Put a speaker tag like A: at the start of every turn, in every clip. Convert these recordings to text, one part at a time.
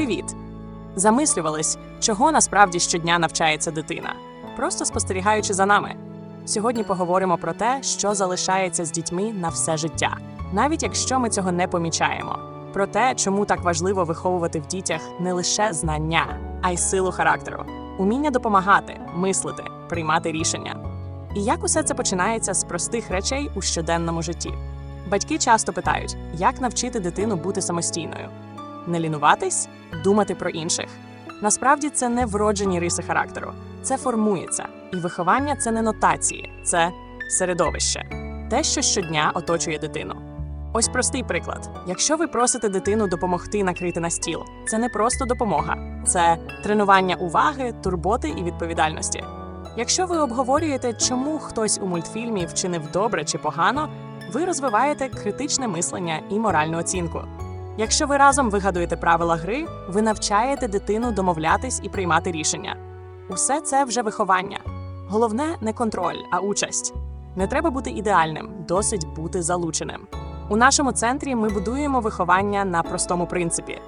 A: Привіт! Замислювались, чого насправді щодня навчається дитина, просто спостерігаючи за нами. Сьогодні поговоримо про те, що залишається з дітьми на все життя, навіть якщо ми цього не помічаємо. Про те, чому так важливо виховувати в дітях не лише знання, а й силу характеру, уміння допомагати, мислити, приймати рішення. І як усе це починається з простих речей у щоденному житті. Батьки часто питають, як навчити дитину бути самостійною, не лінуватись, думати про інших. Насправді це не вроджені риси характеру, це формується. І виховання це не нотації, це середовище, те, що щодня оточує дитину. Ось простий приклад: якщо ви просите дитину допомогти накрити на стіл, це не просто допомога, це тренування уваги, турботи і відповідальності. Якщо ви обговорюєте, чому хтось у мультфільмі вчинив добре чи погано, ви розвиваєте критичне мислення і моральну оцінку. Якщо ви разом вигадуєте правила гри, ви навчаєте дитину домовлятись і приймати рішення. Усе це вже виховання. Головне не контроль, а участь. Не треба бути ідеальним, досить бути залученим. У нашому центрі ми будуємо виховання на простому принципі: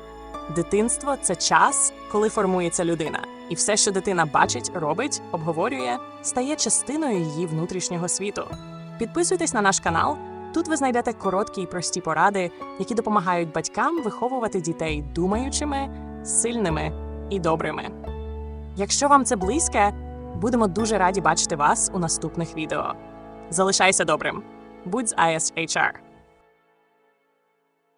A: дитинство це час, коли формується людина, і все, що дитина бачить, робить, обговорює, стає частиною її внутрішнього світу. Підписуйтесь на наш канал. Тут ви знайдете короткі і прості поради, які допомагають батькам виховувати дітей думаючими, сильними і добрими. Якщо вам це близьке, будемо дуже раді бачити вас у наступних відео. Залишайся добрим. Будь з ISHR.